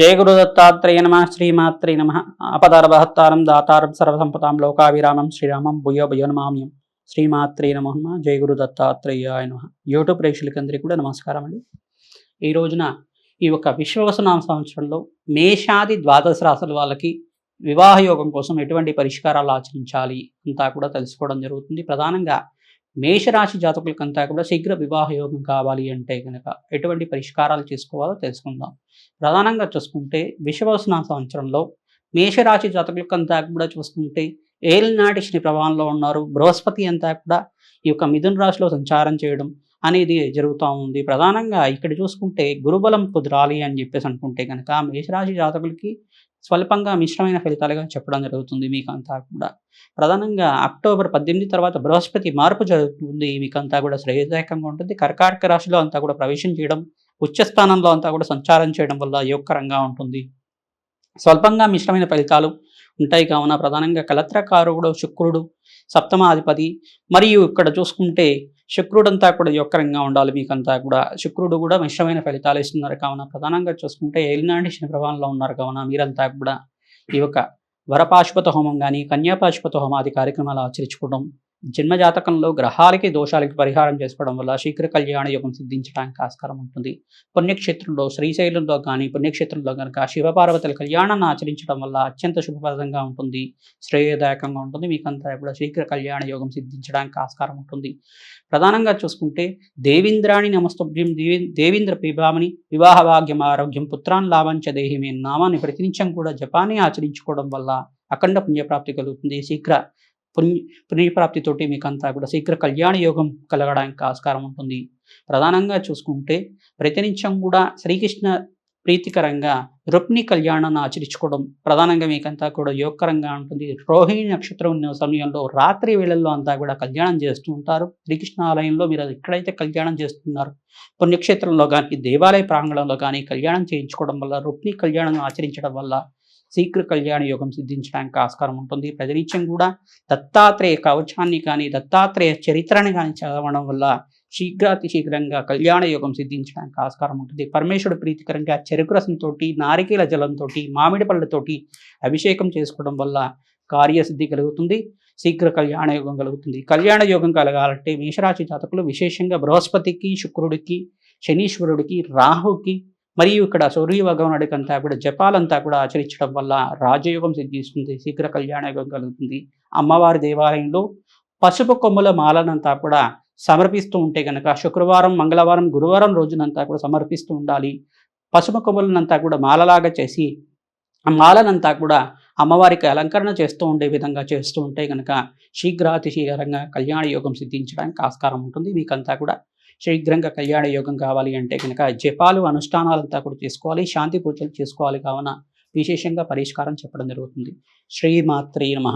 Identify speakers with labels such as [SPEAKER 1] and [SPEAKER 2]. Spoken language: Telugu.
[SPEAKER 1] జయ గురు దత్తాత్రేయ నమ శ్రీమాత్రే నమ అపదారభహత్తారం దాతారం సర్వసంపదాం లోకావిరామం శ్రీరామం భూయో భయో నమామ్యం శ్రీమాత్రే నమ జయ గురు దత్తాత్రేయ నమ యూట్యూబ్ ప్రేక్షకులందరికీ కూడా నమస్కారం అండి. ఈ రోజున ఈ యొక్క విశ్వవసనామ సంవత్సరంలో మేషాది ద్వాదశ రాశుల వాళ్ళకి వివాహ యోగం కోసం ఎటువంటి పరిష్కారాలు ఆచరించాలి అంతా కూడా తెలుసుకోవడం జరుగుతుంది. ప్రధానంగా మేషరాశి జాతకులకంతా కూడా శీఘ్ర వివాహ యోగం కావాలి అంటే కనుక ఎటువంటి పరిష్కారాలు చేసుకోవాలో తెలుసుకుందాం. ప్రధానంగా చూసుకుంటే విశ్వవసన సంవత్సరంలో మేషరాశి జాతకులకంతా కూడా చూసుకుంటే ఏలినాటి శని ప్రభావంలో ఉన్నారు. బృహస్పతి అంతా కూడా ఈ యొక్క మిథున రాశిలో సంచారం చేయడం అనేది జరుగుతూ ఉంది. ప్రధానంగా ఇక్కడ చూసుకుంటే గురుబలం కుదరాలి అని చెప్పేసి అనుకుంటే కనుక మేషరాశి జాతకులకి స్వల్పంగా మిశ్రమైన ఫలితాలుగా చెప్పడం జరుగుతుంది మీకంతా కూడా. ప్రధానంగా అక్టోబర్ పద్దెనిమిది తర్వాత బృహస్పతి మార్పు జరుగుతుంది మీకంతా కూడా శ్రేయదాయకంగా ఉంటుంది. కర్కాటక రాశిలో అంతా కూడా ప్రవేశం చేయడం ఉచ్చస్థానంలో అంతా కూడా సంచారం చేయడం వల్ల యోగకరంగా ఉంటుంది. స్వల్పంగా మిశ్రమైన ఫలితాలు ఉంటాయి కావున ప్రధానంగా కలత్రకారుడు శుక్రుడు సప్తమాధిపతి. మరియు ఇక్కడ చూసుకుంటే శుక్రుడంతా కూడా యొక్కరంగా ఉండాలి మీకంతా కూడా. శుక్రుడు కూడా మిశ్రమైన ఫలితాలు ఇస్తున్నారు. కావున ప్రధానంగా చూసుకుంటే ఏలినాటి శని ప్రభావంలో ఉన్నారు. కావున మీరంతా కూడా ఈ యొక్క వరపాశుపత హోమం కానీ కన్యాపాశుపత హోమాది కార్యక్రమాలు ఆచరించుకోవడం జన్మజాతకంలో గ్రహాలకి దోషాలకి పరిహారం చేసుకోవడం వల్ల శీఘ్ర కళ్యాణ యోగం సిద్ధించడానికి ఆస్కారం ఉంటుంది. పుణ్యక్షేత్రంలో శ్రీశైలంలో కానీ పుణ్యక్షేత్రంలో కనుక శివపార్వతుల కళ్యాణాన్ని ఆచరించడం వల్ల అత్యంత శుభప్రదంగా ఉంటుంది. శ్రేయదాయకంగా ఉంటుంది. మీకంతా కూడా శీఘ్ర కళ్యాణ యోగం సిద్ధించడానికి ఆస్కారం ఉంటుంది. ప్రధానంగా చూసుకుంటే దేవీంద్రాణి నమస్తభ్యం దేవి దేవీంద్ర పిబామని వివాహ భాగ్యం ఆరోగ్యం పుత్రాన్ లాభంచ దేహిమే నామాన్ని ప్రతినిత్యం కూడా జపాన్ని ఆచరించుకోవడం వల్ల అఖండ పుణ్యప్రాప్తి కలుగుతుంది. శీఘ్ర పుణ్య పుణ్యప్రాప్తితోటి మీకు అంతా కూడా శీఘ్ర కళ్యాణ యోగం కలగడానికి ఆస్కారం ఉంటుంది. ప్రధానంగా చూసుకుంటే ప్రతినిత్యం కూడా శ్రీకృష్ణ ప్రీతికరంగా రుక్ని కళ్యాణాన్ని ఆచరించుకోవడం ప్రధానంగా మీకంతా కూడా యోగకరంగా ఉంటుంది. రోహిణి నక్షత్రం ఉన్న సమయంలో రాత్రి వేళల్లో అంతా కూడా కళ్యాణం చేస్తూ ఉంటారు. శ్రీకృష్ణ ఆలయంలో మీరు ఎక్కడైతే కళ్యాణం చేస్తున్నారు పుణ్యక్షేత్రంలో కానీ దేవాలయ ప్రాంగణంలో కానీ కళ్యాణం చేయించుకోవడం వల్ల రుక్ని కళ్యాణం ఆచరించడం వల్ల శీఘ్ర కళ్యాణ యోగం సిద్ధించడానికి ఆస్కారం ఉంటుంది. ప్రతినిత్యం కూడా దత్తాత్రేయ కవచాన్ని కానీ దత్తాత్రేయ చరిత్రని కానీ చదవడం వల్ల శీఘ్రాతి శీఘ్రంగా కళ్యాణ యోగం సిద్ధించడానికి ఆస్కారం ఉంటుంది. పరమేశ్వరుడు ప్రీతికరంగా చెరుకు రసంతో నారికేల జలంతో మామిడి పళ్ళతోటి అభిషేకం చేసుకోవడం వల్ల కార్యసిద్ధి కలుగుతుంది. శీఘ్ర కళ్యాణ యోగం కలుగుతుంది. కళ్యాణ యోగం కలగాలంటే మేషరాశి జాతకులు విశేషంగా బృహస్పతికి శుక్రుడికి శనీశ్వరుడికి రాహుకి మరియు ఇక్కడ సూర్య భగవానుడికి అంతా కూడా జపాలంతా కూడా ఆచరించడం వల్ల రాజయోగం సిద్ధిస్తుంది శీఘ్ర కళ్యాణ యోగం కలుగుతుంది. అమ్మవారి దేవాలయంలో పసుపు కొమ్ముల మాలనంతా కూడా సమర్పిస్తూ ఉంటే కనుక శుక్రవారం మంగళవారం గురువారం రోజునంతా కూడా సమర్పిస్తూ ఉండాలి. పసుపు కొమ్ములనంతా కూడా మాలలాగా చేసి ఆ మాలనంతా కూడా అమ్మవారికి అలంకరణ చేస్తూ ఉండే విధంగా చేస్తూ ఉంటే కనుక శీఘ్రాతి శీఘ్రంగా కళ్యాణ యోగం సిద్ధించడానికి ఆస్కారం ఉంటుంది. మీకంతా కూడా శీఘ్రంగా కళ్యాణ యోగం కావాలి అంటే కనుక జపాలు అనుష్ఠానాలంతా కూడా చేసుకోవాలి. శాంతి పూజలు చేసుకోవాలి కావున విశేషంగా పరిష్కారం చెప్పడం జరుగుతుంది. శ్రీమాత్రే నమ.